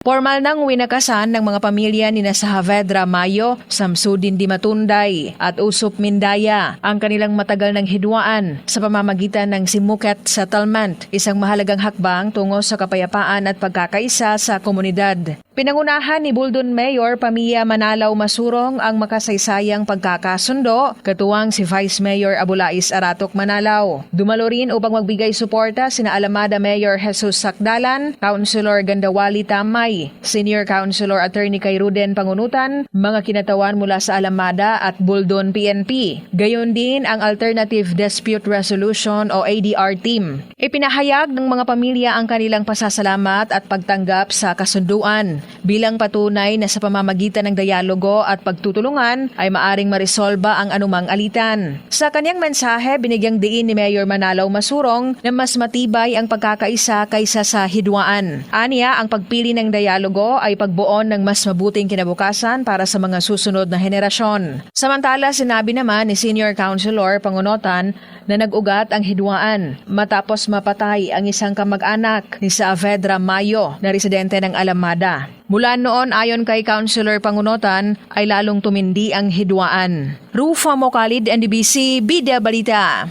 Formal nang winakasan ng mga pamilya ni Saavedra Mayo, Samsudin Di Matunday at Usop Mindaya ang kanilang matagal ng hidwaan sa pamamagitan ng Simuket Settlement, isang mahalagang hakbang tungo sa kapayapaan at pagkakaisa sa komunidad. Pinangunahan ni Buldon Mayor Pamilya Manalaw Masurong ang makasaysayang pagkakasundo, katuwang si Vice Mayor Abulais Aratok Manalaw. Dumalo rin upang magbigay suporta sina Alamada Mayor Jesus Sakdalan, Councilor Gandawali Tamay, Senior Councilor Attorney kay Ruden Pangunutan, mga kinatawan mula sa Alamada at Buldon PNP. Gayon din ang Alternative Dispute Resolution o ADR team. Ipinahayag ng mga pamilya ang kanilang pasasalamat at pagtanggap sa kasunduan bilang patunay na sa pamamagitan ng dialogo at pagtutulungan ay maaring marisolba ang anumang alitan. Sa kanyang mensahe, binigyang diin ni Mayor Manalaw Masurong na mas matibay ang pagkakaisa kaysa sa hidwaan. Aniya, ang pagpili ng dialogo ay pagbuon ng mas mabuting kinabukasan para sa mga susunod na henerasyon. Samantala, sinabi naman ni Senior Councilor Pangunotan na nag-ugat ang hidwaan matapos mapatay ang isang kamag-anak ni Saavedra Mayo na residente ng Alamada. Mula noon ayon kay Councilor Pangunotan ay lalong tumindi ang hidwaan. Rufa Mokalid, NDBC, Bida Balita.